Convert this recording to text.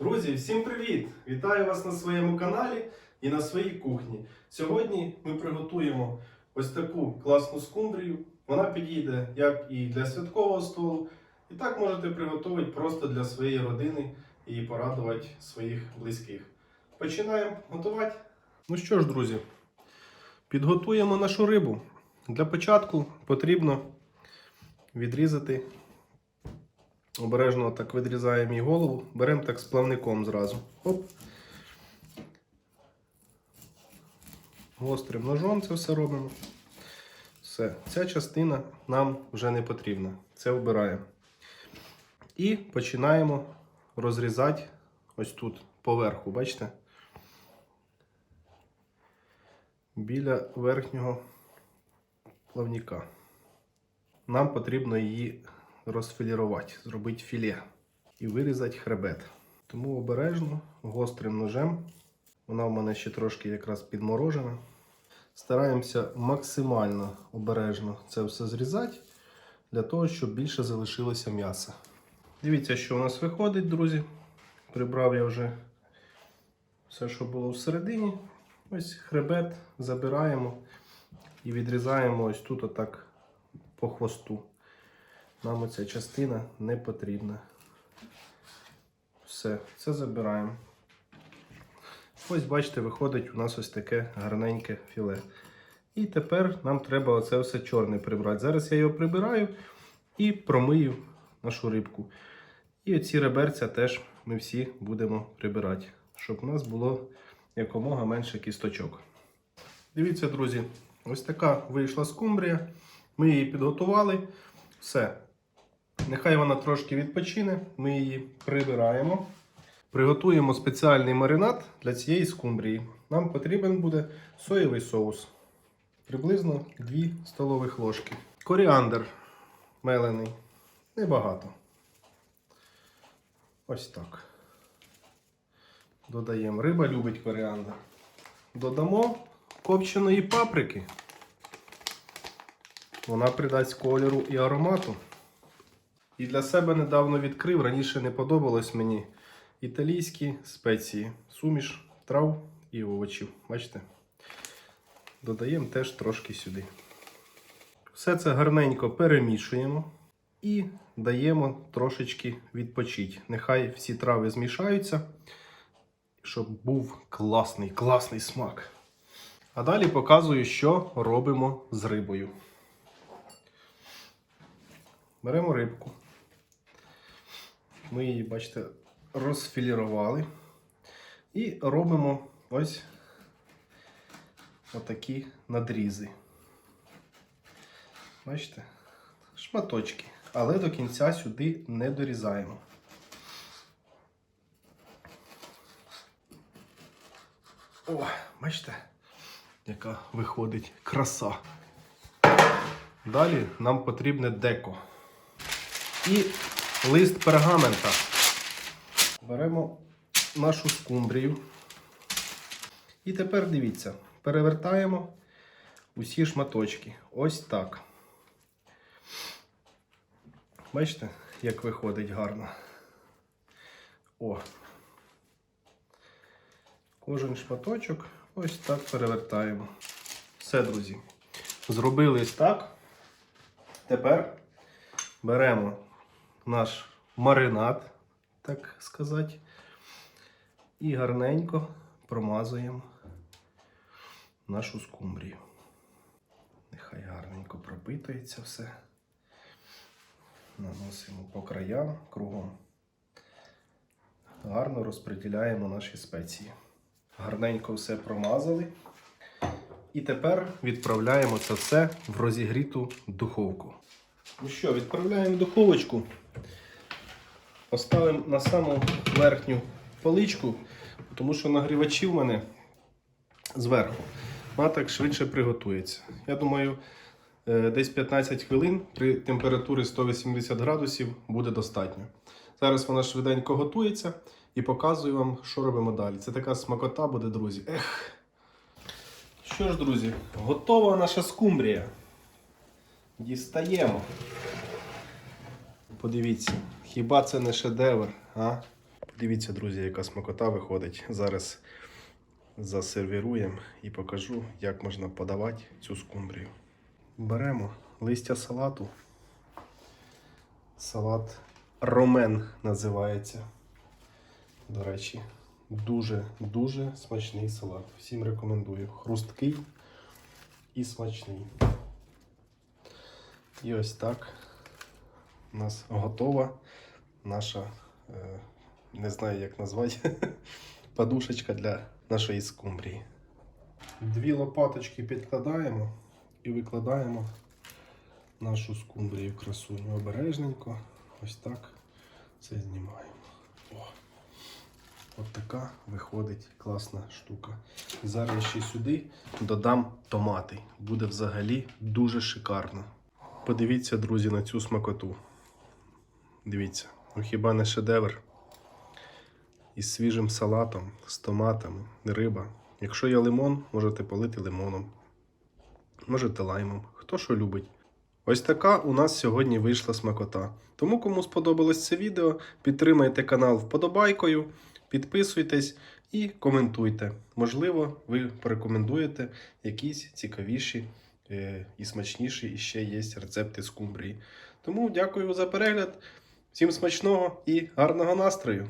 Друзі, всім привіт! Вітаю вас на своєму каналі і на своїй кухні. Сьогодні ми приготуємо ось таку класну скумбрію. Вона підійде як і для святкового столу, і так можете приготувати просто для своєї родини і порадувати своїх близьких. Починаємо готувати. Ну що ж, друзі, підготуємо нашу рибу. Для початку потрібно відрізати Обережно так відрізаємо її голову, беремо так з плавником зразу. Оп. Гострим ножом це все робимо. Все, ця частина нам вже не потрібна. Це вбираємо. І починаємо розрізати ось тут поверху, бачите? Біля верхнього плавника. Нам потрібно її розфілірувати, зробити філе і вирізати хребет. Тому обережно, гострим ножем. Вона в мене ще трошки якраз підморожена. Стараємося максимально обережно це все зрізати, для того, щоб більше залишилося м'яса. Дивіться, що у нас виходить, друзі. Прибрав я вже все, що було всередині. Ось хребет забираємо і відрізаємо ось тут, отак по хвосту. Нам оця частина не потрібна. Все, це забираємо. Ось, бачите, виходить у нас ось таке гарненьке філе. І тепер нам треба оце все чорне прибрати. Зараз я його прибираю і промию нашу рибку. І оці реберця теж ми всі будемо прибирати, щоб у нас було якомога менше кісточок. Дивіться, друзі, ось така вийшла скумбрія. Ми її підготували. Все. Нехай вона трошки відпочине, ми її прибираємо. Приготуємо спеціальний маринад для цієї скумбрії. Нам потрібен буде соєвий соус. Приблизно 2 столових ложки. Коріандр мелений. Небагато. Ось так. Додаємо. Риба любить коріандр. Додамо копченої паприки. Вона придасть кольору і аромату. І для себе недавно відкрив, раніше не подобалось мені італійські спеції, суміш трав і овочів. Бачите? Додаємо теж трошки сюди. Все це гарненько перемішуємо і даємо трошечки відпочити. Нехай всі трави змішаються, щоб був класний, класний смак. А далі показую, що робимо з рибою. Беремо рибку. Ми її, бачите, розфілірували. І робимо ось отакі надрізи. Бачите? Шматочки. Але до кінця сюди не дорізаємо. О, бачите, яка виходить краса. Далі нам потрібне деко. І лист пергамента. Беремо нашу скумбрію. І тепер дивіться, перевертаємо усі шматочки. Ось так. Бачите, як виходить гарно. О. Кожен шматочок ось так перевертаємо. Все, друзі. Зробили так. Тепер беремо наш маринад, так сказати, і гарненько промазуємо нашу скумбрію. Нехай гарненько пропитується все. Наносимо по краям кругом. Гарно розподіляємо наші спеції. Гарненько все промазали. І тепер відправляємо це все в розігріту духовку. Ну що, відправляємо в духовочку. Поставимо на саму верхню поличку, тому що нагрівачі в мене зверху. Вона так швидше приготується. Я думаю, е, десь 15 хвилин при температурі 180 градусів буде достатньо. Зараз вона швиденько готується і показую вам, що робимо далі. Це така смакота буде, друзі. Ех. Що ж, друзі, готова наша скумбрія. Дістаємо. Подивіться, хіба це не шедевр? А? Дивіться, друзі, яка смакота виходить. Зараз засервіруємо і покажу, як можна подавати цю скумбрію. Беремо листя салату. Салат ромен називається. До речі, дуже-дуже смачний салат. Всім рекомендую. Хрусткий і смачний. І ось так у нас готова наша, е, не знаю як назвати, подушечка для нашої скумбрії. Дві лопаточки підкладаємо і викладаємо нашу скумбрію красуню обережненько. Ось так це знімаємо. О, от така виходить класна штука. І зараз ще сюди додам томати. Буде взагалі дуже шикарно. Подивіться, друзі, на цю смакоту. Дивіться, ну хіба не шедевр? Із свіжим салатом, з томатами, риба. Якщо є лимон, можете полити лимоном. Можете лаймом. Хто що любить. Ось така у нас сьогодні вийшла смакота. Тому, кому сподобалось це відео, підтримайте канал вподобайкою, підписуйтесь і коментуйте. Можливо, ви порекомендуєте якісь цікавіші е, і смачніші і ще є рецепти скумбрії. Тому дякую за перегляд. Всім смачного і гарного настрою!